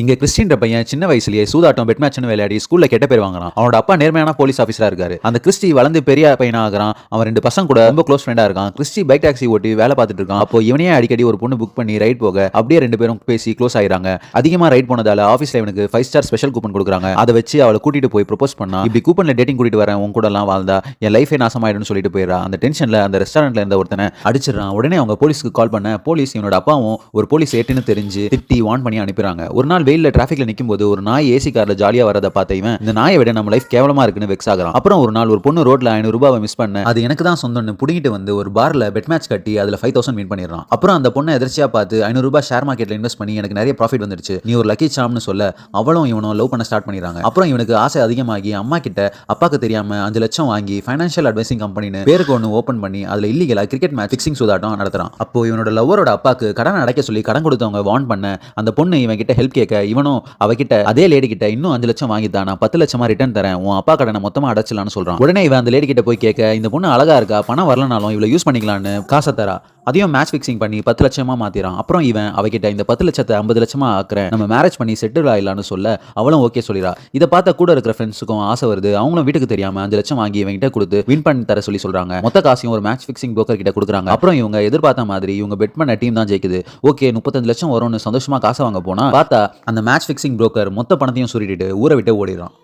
இங்க கிறிஸ்டின்ற பையன் சின்ன வயசுலயே சூதாட்டம் பெட் மேட்ச்னு விளையாடி ஸ்கூல்ல கெட்ட பேர் வாங்குறான். அவனோட அப்பா நேர்மையான போலீஸ் ஆஃபீஸரா இருக்காரு. அந்த கிறிஸ்டி வளர்ந்து பெரிய பையனா ஆகிறான். அவன் ரெண்டு பசங்க கூட ரொம்ப க்ளோஸ் ஃப்ரெண்டா இருக்கான். கிறிஸ்டி பைக் டாக்ஸி ஓட்டி வேலை பார்த்துட்டு இருக்கான். அப்போ இவனே அடிக்கடி ஒரு பொண்ணு புக் பண்ணி ரைட் போக அப்படியே ரெண்டு பேரும் பேசி க்ளோஸ் ஆயிராங்க அதிகமா ரைட் போனதால ஆஃபீஸ்ல இவனுக்கு ஃபைவ் ஸ்டார் ஸ்பெஷல் கூப்பன் கொடுக்குறாங்க. அதை வச்சு அவளை கூட்டிட்டு போய் ப்ரொபோஸ் பண்ணா இப்படி கூப்பன்ல டேட்டிங் கூட்டிட்டு வரேன் உன் கூட எல்லாம் வாழ்ந்தா என் லைஃபே நாசமாயிடும்னு சொல்லிட்டு போயிடா அந்த டென்ஷன்ல அந்த ரெஸ்டாரண்ட்ல இருந்த ஒருத்தனை அடிச்சிடறான். உடனே அவங்க போலீஸ்க்கு கால் பண்ண போலீஸ் இவனோட அப்பாவும் ஒரு போலீஸ் ஏட்டுன்னு தெரிஞ்சு திட்டி வான் பண்ணி அனுப்பிடுறாங்க. ஒரு நாள் வெயில்ல டிராஃபிக்ல நிற்கும் போது ஒரு நாய் ஏசி கார்ல ஜாலியா வரதை பார்த்த இவன் இந்த நாயை விட நம்ம லைஃப் கேவலமா இருக்குன்னு வெக்ஸ் ஆகுறான். அப்புறம் ஒரு நாள் ஒரு பொண்ணு ரோட்ல ஐநூறு ரூபாவை மிஸ் பண்ண அது எனக்கு தான் சொந்தம்னு புடிங்கிட்டு வந்து ஒரு பார்ல பெட் மேட்ச் கட்டி அதுல ஃபைவ் தௌசண்ட் மீன் பண்ணிடுறான். அப்புறம் அந்த பொண்ணை எதிர்ச்சியா பார்த்து ஐநூறு ரூபாய் ஷேர் மார்க்கெட்ல இன்வெஸ்ட் பண்ணி எனக்கு நிறைய ப்ராஃபிட் வந்துடுச்சு. நீ ஒரு லக்கி சாம்னு சொல்ல அவளும் இவனும் லவ் பண்ண ஸ்டார்ட் பண்ணிடுறாங்க. அப்புறம் இவனுக்கு ஆசை அதிகமாகி அம்மா கிட்ட அப்பாக்கு தெரியாம அஞ்சு லட்சம் வாங்கி ஃபைனான்ஷியல் அட்வைசிங் கம்பெனின்னு பேருக்கு ஒன்று ஓப்பன் பண்ணி அதுல இல்லீகலா கிரிக்கெட் மேட்ச் ஃபிக்ஸிங் சூதாட்டம் நடத்துறான். அப்போ இவனோட லவ்வரோட அப்பாக்கு கடன் அடைக்க சொல்லி கடன் கொடுத்தவங்க வார்ன் பண்ண அந்த பொண்ணு இவன் கிட்ட ஹெல்ப் கேட்க இவனும் அவகிட்ட அதே லேடி கிட்ட இன்னும் அஞ்சு லட்சம் வாங்கித்தான் நான் பத்து லட்சமா ரிட்டர்ன் தரேன் உன் அப்பா கடனை மொத்தமா அடைச்சலான்னு சொல்றான். உடனே இவன் அந்த லேடி கிட்ட போய் கேட்க இந்த பொண்ணு அழகா இருக்கா? பணம் வரலனாலும் இவ்வளவு யூஸ் பண்ணிக்கலாம்னு காசை தரா. அதையும் மேட்ச் ஃபிக்ஸிங் பண்ணி பத்து லட்சமா மாத்திரான் அப்புறம் இவன் அவகிட்ட இந்த பத்து லட்சத்தை ஐம்பது லட்சமா ஆக்குறேன் நம்ம மேரேஜ் பண்ணி செட்டில் ஆயிடலாம்னு சொல்ல அவளும் ஓகே சொல்லிடா இதை பார்த்த கூட இருக்கிற ஃப்ரெண்ட்ஸுக்கும் ஆசை வருது. அவங்களும் வீட்டுக்கு தெரியாம அஞ்சு லட்சம் வாங்கி இவங்கிட்ட கொடுத்து வின் பண்ணி தர சொல்லி சொல்றாங்க. மொத்த காசையும் ஒரு மேட்ச் ஃபிக்ஸிங் broker கிட்ட கொடுக்குறாங்க. அப்புறம் இவங்க எதிர்பார்த்த மாதிரி இவங்க பெட் பண்ண டீம் தான் ஜெயிக்குது. ஓகே முப்பத்தஞ்சு லட்சம் வரும்னு சந்தோஷமா காசை வாங்க போனா பார்த்தா அந்த மேட்ச் ஃபிக்ஸிங் புரோக்கர் மொத்த பணத்தையும் சுருட்டிட்டு ஊரை விட்டு ஓடிடுறான்.